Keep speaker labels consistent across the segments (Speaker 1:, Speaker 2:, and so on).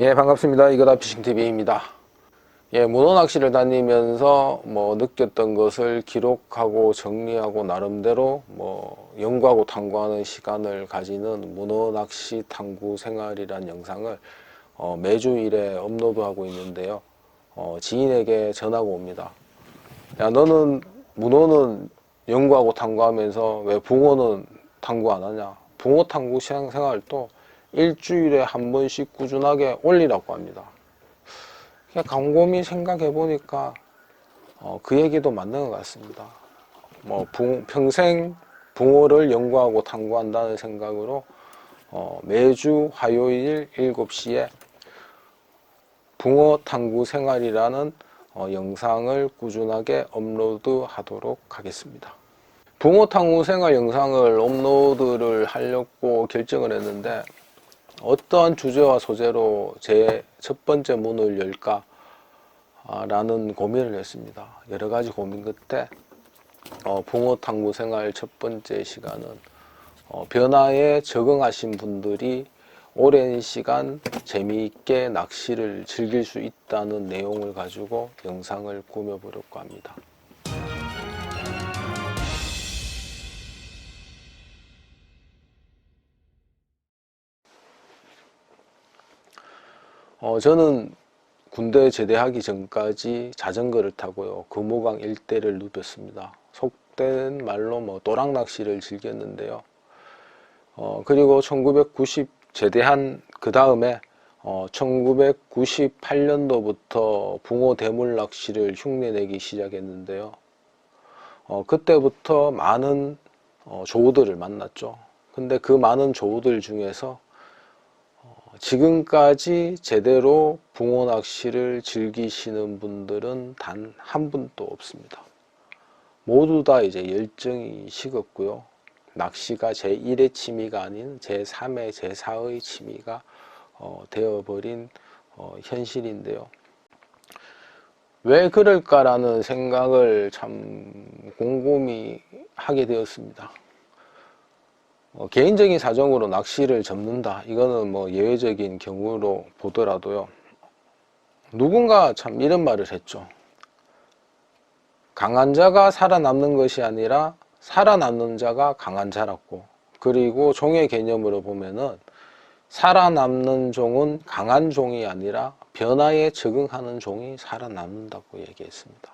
Speaker 1: 예, 반갑습니다. 이거다 피싱TV입니다. 예, 문어 낚시를 다니면서 뭐 느꼈던 것을 기록하고 정리하고 나름대로 뭐 연구하고 탐구하는 시간을 가지는 문어 낚시 탐구 생활이란 영상을 어, 매주 일에 업로드하고 있는데요. 어, 지인에게 전화가 옵니다. 야, 너는 문어는 연구하고 탐구하면서 왜 붕어는 탐구 안 하냐? 붕어 탐구 생활도 일주일에 한 번씩 꾸준하게 올리라고 합니다. 곰곰이 생각해 보니까 어, 그 얘기도 맞는 것 같습니다. 뭐 붕- 평생 붕어를 연구하고 탐구한다는 생각으로 어, 매주 화요일 7시에 붕어 탐구 생활이라는 어, 영상을 꾸준하게 업로드 하도록 하겠습니다. 붕어 탐구 생활 영상을 업로드를 하려고 결정을 했는데 어떠한 주제와 소재로 제 첫 번째 문을 열까? 아, 라는 고민을 했습니다. 여러 가지 고민 끝에 어, 붕어 탐구 생활 첫 번째 시간은 어, 변화에 적응하신 분들이 오랜 시간 재미있게 낚시를 즐길 수 있다는 내용을 가지고 영상을 꾸며보려고 합니다. 어, 저는 군대 제대하기 전까지 자전거를 타고요. 금호강 일대를 누볐습니다. 속된 말로 뭐 도랑 낚시를 즐겼는데요. 어, 그리고 1990 제대한 그 다음에 어, 1998년도부터 붕어 대물 낚시를 흉내내기 시작했는데요. 어, 그때부터 많은 어, 조우들을 만났죠. 근데 그 많은 조우들 중에서 지금까지 제대로 붕어 낚시를 즐기시는 분들은 단 한 분도 없습니다. 모두 다 이제 열정이 식었고요. 낚시가 제 1의 취미가 아닌 제 3의, 제 4의 취미가 어, 되어버린 어, 현실인데요. 왜 그럴까라는 생각을 참 곰곰이 하게 되었습니다. 어, 개인적인 사정으로 낚시를 접는다. 이거는 뭐 예외적인 경우로 보더라도요. 누군가 참 이런 말을 했죠. 강한 자가 살아남는 것이 아니라 살아남는 자가 강한 자라고. 그리고 종의 개념으로 보면은 살아남는 종은 강한 종이 아니라 변화에 적응하는 종이 살아남는다고 얘기했습니다.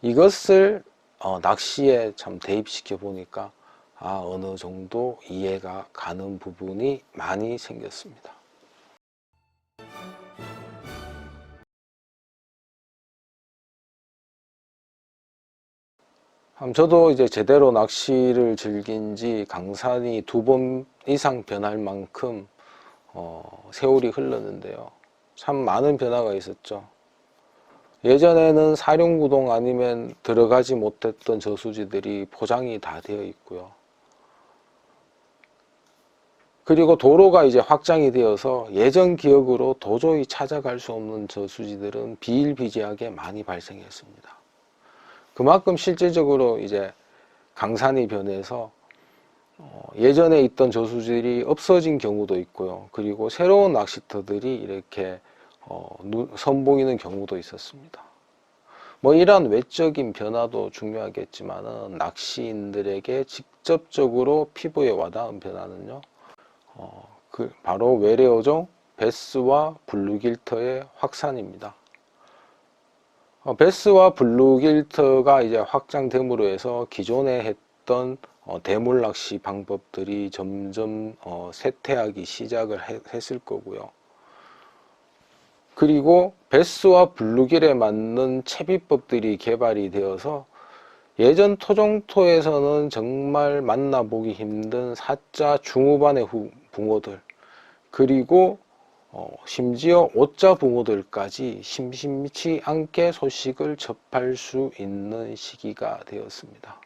Speaker 1: 이것을 어, 낚시에 참 대입시켜 보니까 아, 어느 정도 이해가 가는 부분이 많이 생겼습니다. 음, 저도 이제 제대로 낚시를 즐긴 지 강산이 두 번 이상 변할 만큼 어, 세월이 흘렀는데요. 참 많은 변화가 있었죠. 예전에는 사룡구동 아니면 들어가지 못했던 저수지들이 포장이 다 되어 있고요. 그리고 도로가 이제 확장이 되어서 예전 기억으로 도저히 찾아갈 수 없는 저수지들은 비일비재하게 많이 발생했습니다. 그만큼 실제적으로 이제 강산이 변해서 어, 예전에 있던 저수지들이 없어진 경우도 있고요. 그리고 새로운 낚시터들이 이렇게 어, 눈- 선보이는 경우도 있었습니다. 뭐 이러한 외적인 변화도 중요하겠지만은 낚시인들에게 직접적으로 피부에 와닿은 변화는요. 어, 그 바로 외래어종 베스와 블루길터의 확산입니다. 어, 베스와 블루길터가 이제 확장됨으로 해서 기존에 했던 어, 대물 낚시 방법들이 점점 어, 쇠퇴하기 시작을 해- 했을 거고요. 그리고 베스와 블루길에 맞는 채비법들이 개발이 되어서 예전 토종토에서는 정말 만나보기 힘든 사자 중후반의 후- 붕어들 그리고 어, 심지어 오자 붕어들까지 심심치 않게 소식을 접할 수 있는 시기가 되었습니다.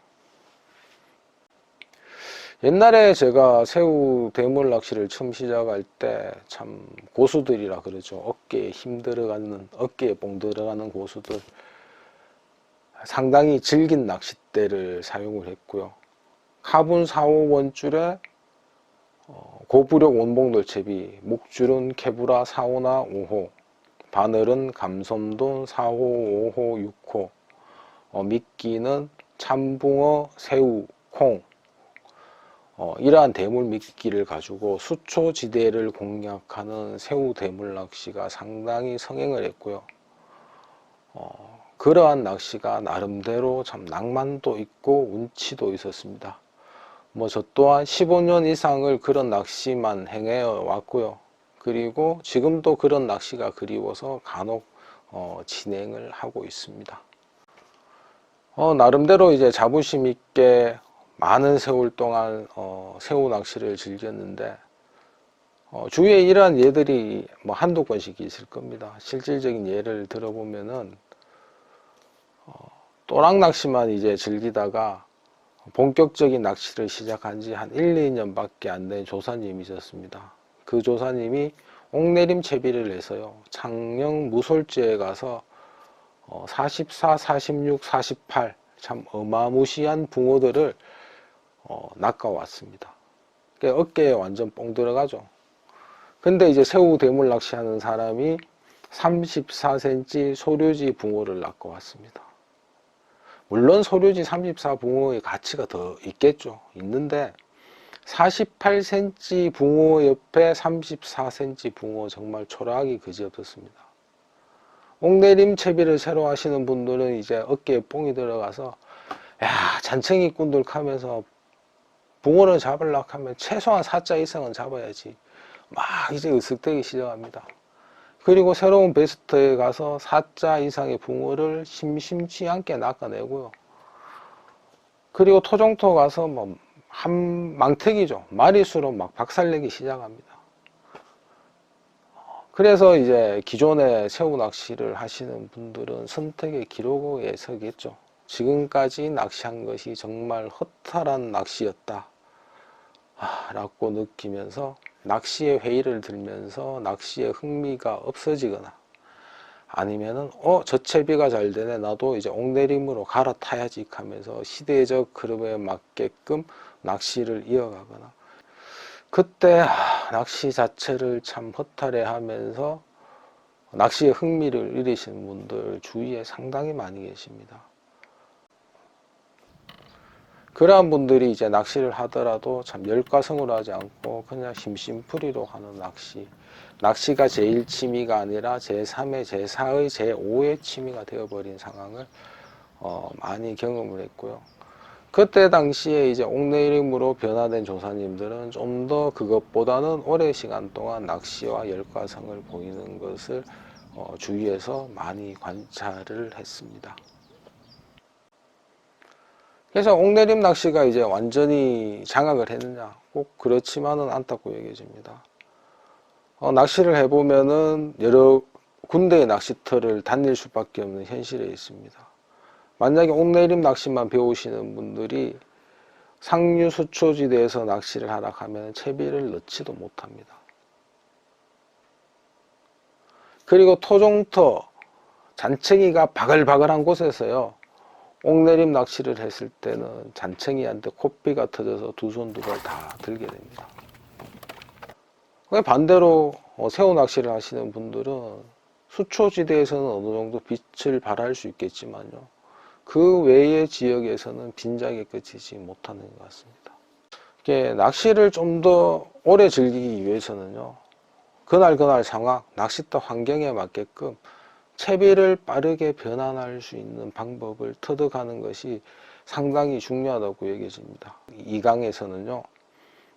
Speaker 1: 옛날에 제가 새우 대물 낚시를 처음 시작할 때 참 고수들이라 그러죠. 어깨에 힘 들어가는, 어깨에 봉 들어가는 고수들. 상당히 질긴 낚싯대를 사용을 했고요. 카본 4, 5원줄에 어, 고부력 원봉돌채비, 목줄은 케브라 4호나 5호, 바늘은 감섬돈 4호, 5호, 6호, 어, 미끼는 참붕어, 새우, 콩. 어, 이러한 대물 미끼를 가지고 수초지대를 공략하는 새우 대물 낚시가 상당히 성행을 했고요. 어, 그러한 낚시가 나름대로 참 낭만도 있고 운치도 있었습니다. 뭐 저 또한 15년 이상을 그런 낚시만 행해 왔고요. 그리고 지금도 그런 낚시가 그리워서 간혹 어, 진행을 하고 있습니다. 어, 나름대로 이제 자부심 있게 많은 세월 동안 어, 새우 낚시를 즐겼는데 어, 주위에 이러한 예들이 뭐 한두 건씩 있을 겁니다. 실질적인 예를 들어보면은 어, 또랑 낚시만 이제 즐기다가 본격적인 낚시를 시작한 지 한 1, 2년밖에 안 된 조사님이 있었습니다. 그 조사님이 옥내림 채비를 해서요. 창녕 무솔지에 가서 어, 44, 46, 48 참 어마무시한 붕어들을 어, 낚아왔습니다. 어깨에 완전 뽕 들어가죠. 근데 이제 새우 대물 낚시하는 사람이 34cm 소류지 붕어를 낚아왔습니다. 물론 소류지 34 붕어의 가치가 더 있겠죠. 있는데 48cm 붕어 옆에 34cm 붕어 정말 초라하기 그지없었습니다. 옥내림 채비를 새로 하시는 분들은 이제 어깨에 뽕이 들어가서 야 잔챙이 꾼들하면서 붕어를 잡으려고 하면 최소한 4자 이상은 잡아야지 막 이제 으쓱대기 시작합니다. 그리고 새로운 베스트에 가서 4자 이상의 붕어를 심심치 않게 낚아내고요. 그리고 토종토 가서 뭐 한 망태기죠. 마리수로 막 박살내기 시작합니다. 그래서 이제 기존에 새우 낚시를 하시는 분들은 선택의 기록에 서겠죠. 지금까지 낚시한 것이 정말 허탈한 낚시였다. 아, 라고 느끼면서 낚시에 회의를 들면서 낚시에 흥미가 없어지거나 아니면은 어 저 채비가 잘 되네 나도 이제 옥내림으로 갈아타야지 하면서 시대적 흐름에 맞게끔 낚시를 이어가거나 그때 아, 낚시 자체를 참 허탈해 하면서 낚시에 흥미를 잃으시는 분들 주위에 상당히 많이 계십니다. 그러한 분들이 이제 낚시를 하더라도 참 열과성으로 하지 않고 그냥 심심풀이로 하는 낚시. 낚시가 제1 취미가 아니라 제3의, 제4의, 제5의 취미가 되어버린 상황을 어, 많이 경험을 했고요. 그때 당시에 이제 옥내림으로 변화된 조사님들은 좀 더 그것보다는 오랜 시간 동안 낚시와 열과성을 보이는 것을 어, 주위에서 많이 관찰을 했습니다. 그래서 옥내림 낚시가 이제 완전히 장악을 했느냐 꼭 그렇지만은 않다고 얘기해줍니다. 어, 낚시를 해보면은 여러 군데의 낚시터를 다닐 수밖에 없는 현실에 있습니다. 만약에 옥내림 낚시만 배우시는 분들이 상류 수초지대에서 낚시를 하라 하면 채비를 넣지도 못합니다. 그리고 토종터 잔챙이가 바글바글한 곳에서요. 옥내림 낚시를 했을 때는 잔챙이한테 코피가 터져서 두 손 두 발 다 들게 됩니다. 반대로 어, 새우 낚시를 하시는 분들은 수초지대에서는 어느 정도 빛을 발할 수 있겠지만요. 그 외의 지역에서는 빈장에 그치지 못하는 것 같습니다. 낚시를 좀 더 오래 즐기기 위해서는요. 그날 그날 상황, 낚싯터 환경에 맞게끔 채비를 빠르게 변환할 수 있는 방법을 터득하는 것이 상당히 중요하다고 얘기해 줍니다. 이 강에서는요,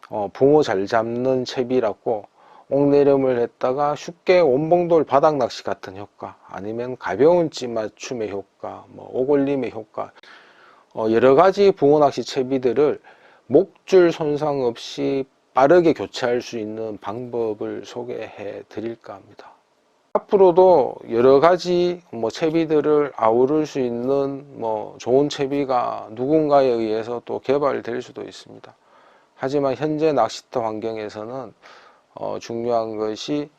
Speaker 1: 어, 붕어 잘 잡는 채비라고 옥내림을 했다가 쉽게 원봉돌 바닥 낚시 같은 효과, 아니면 가벼운 찌 맞춤의 효과, 뭐 오골림의 효과, 어, 여러 가지 붕어 낚시 채비들을 목줄 손상 없이 빠르게 교체할 수 있는 방법을 소개해 드릴까 합니다. 앞으로도 여러 가지 뭐 채비들을 아우를 수 있는 뭐 좋은 채비가 누군가에 의해서 또 개발될 수도 있습니다. 하지만 현재 낚시터 환경에서는 어 중요한 것이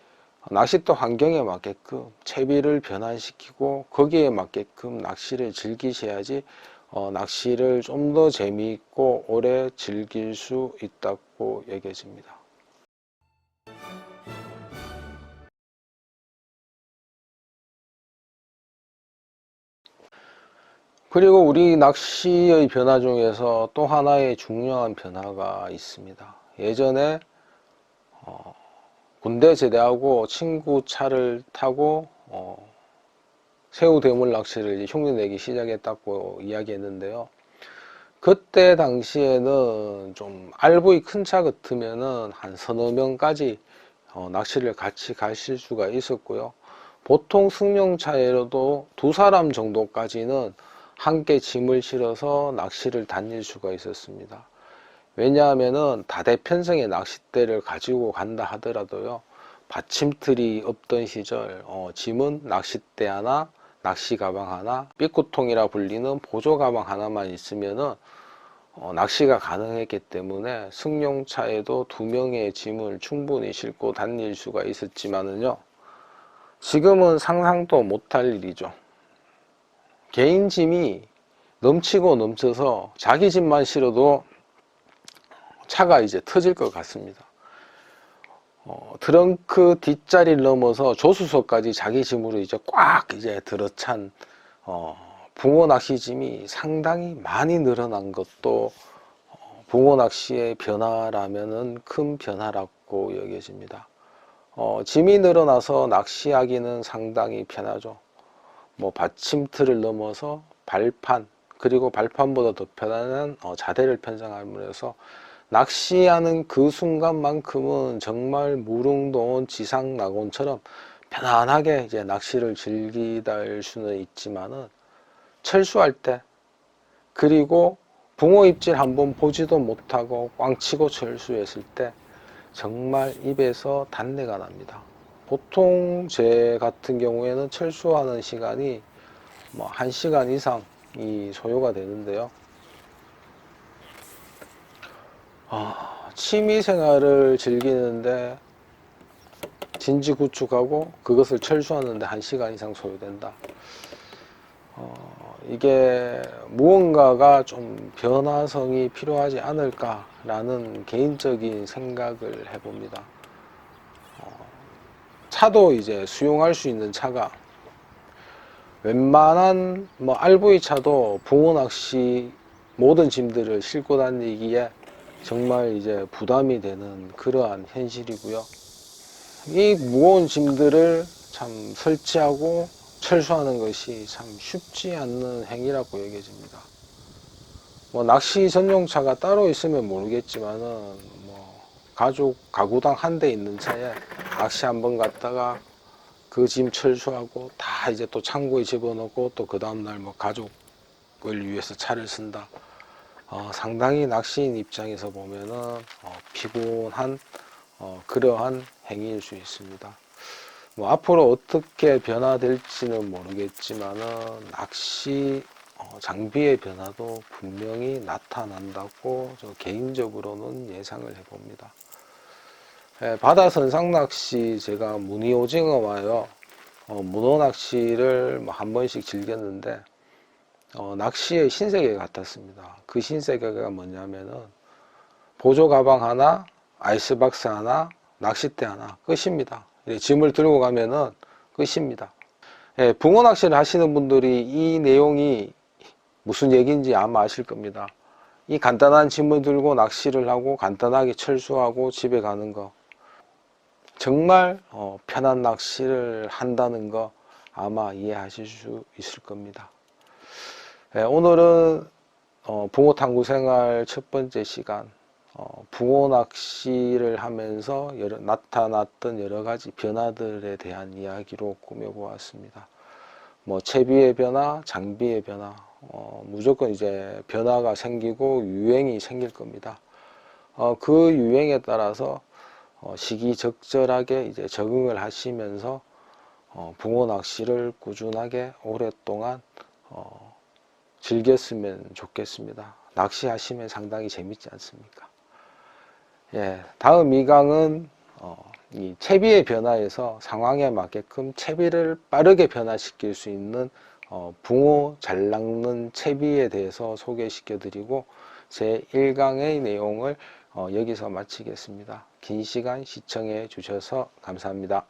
Speaker 1: 낚시터 환경에 맞게끔 채비를 변환시키고 거기에 맞게끔 낚시를 즐기셔야지 어 낚시를 좀 더 재미있고 오래 즐길 수 있다고 얘기해 줍니다. 그리고 우리 낚시의 변화 중에서 또 하나의 중요한 변화가 있습니다. 예전에 어, 군대 제대하고 친구 차를 타고 어, 새우 대물 낚시를 흉내 내기 시작했다고 이야기했는데요. 그때 당시에는 좀 RV 큰 차 같으면은 한 서너 명까지 어, 낚시를 같이 가실 수가 있었고요. 보통 승용차에도 두 사람 정도까지는 함께 짐을 실어서 낚시를 다닐 수가 있었습니다. 왜냐하면은 다대편성의 낚싯대를 가지고 간다 하더라도요. 받침틀이 없던 시절 어, 짐은 낚싯대 하나, 낚시 가방 하나, 삐꾸통이라 불리는 보조 가방 하나만 있으면은 어, 낚시가 가능했기 때문에 승용차에도 두 명의 짐을 충분히 싣고 다닐 수가 있었지만은요. 지금은 상상도 못할 일이죠. 개인 짐이 넘치고 넘쳐서 자기 짐만 실어도 차가 이제 터질 것 같습니다. 어, 트렁크 뒷자리를 넘어서 조수석까지 자기 짐으로 이제 꽉 이제 들어찬 어, 붕어 낚시 짐이 상당히 많이 늘어난 것도 어, 붕어 낚시의 변화라면은 큰 변화라고 여겨집니다. 어, 짐이 늘어나서 낚시하기는 상당히 편하죠. 뭐 받침틀을 넘어서 발판 그리고 발판보다 더 편안한 어, 자대를 편성함으로써 낚시하는 그 순간만큼은 정말 무릉도원 지상 낙원처럼 편안하게 이제 낚시를 즐기다 할 수는 있지만은 철수할 때 그리고 붕어 입질 한번 보지도 못하고 꽝치고 철수했을 때 정말 입에서 단내가 납니다. 보통 제 같은 경우에는 철수하는 시간이 뭐 1시간 이상이 소요가 되는데요. 아, 취미 생활을 즐기는데 진지 구축하고 그것을 철수하는데 1시간 이상 소요된다. 어, 이게 무언가가 좀 변화성이 필요하지 않을까라는 개인적인 생각을 해봅니다. 어, 차도 이제 수용할 수 있는 차가 웬만한 뭐 RV 차도 붕어 낚시 모든 짐들을 싣고 다니기에 정말 이제 부담이 되는 그러한 현실이고요. 이 무거운 짐들을 참 설치하고 철수하는 것이 참 쉽지 않는 행위라고 여겨집니다. 뭐 낚시 전용차가 따로 있으면 모르겠지만은 뭐 가족 가구당 한 대 있는 차에 낚시 한번 갔다가 그 짐 철수하고 다 이제 또 창고에 집어넣고 또 그 다음날 뭐 가족을 위해서 차를 쓴다. 어, 상당히 낚시인 입장에서 보면은 어, 피곤한 어, 그러한 행위일 수 있습니다. 뭐 앞으로 어떻게 변화될지는 모르겠지만은 낚시 어, 장비의 변화도 분명히 나타난다고 저 개인적으로는 예상을 해봅니다. 예, 바다 선 상 낚시 제가 무늬 오징어와요 어, 문어 낚시를 뭐한 번씩 즐겼는데 어, 낚시의 신세계 같았습니다. 그 신세계가 뭐냐면은 보조 가방 하나, 아이스박스 하나, 낚싯대 하나 끝입니다. 예, 짐을 들고 가면은 끝입니다. 예, 붕어 낚시를 하시는 분들이 이 내용이 무슨 얘기인지 아마 아실 겁니다. 이 간단한 짐을 들고 낚시를 하고 간단하게 철수하고 집에 가는 거 정말 어, 편한 낚시를 한다는 거 아마 이해하실 수 있을 겁니다. 예, 오늘은 어, 붕어 탐구 생활 첫 번째 시간 어, 붕어 낚시를 하면서 여러, 나타났던 여러 가지 변화들에 대한 이야기로 꾸며보았습니다. 뭐 채비의 변화, 장비의 변화, 어, 무조건 이제 변화가 생기고 유행이 생길 겁니다. 어, 그 유행에 따라서 어, 시기적절하게 이제 적응을 하시면서 어, 붕어 낚시를 꾸준하게 오랫동안 어, 즐겼으면 좋겠습니다. 낚시하시면 상당히 재밌지 않습니까? 예, 다음 이 강은 어, 이 채비의 변화에서 상황에 맞게끔 채비를 빠르게 변화시킬 수 있는 어, 붕어 잘 낚는 채비에 대해서 소개시켜 드리고 제 1강의 내용을 어, 여기서 마치겠습니다. 긴 시간 시청해 주셔서 감사합니다.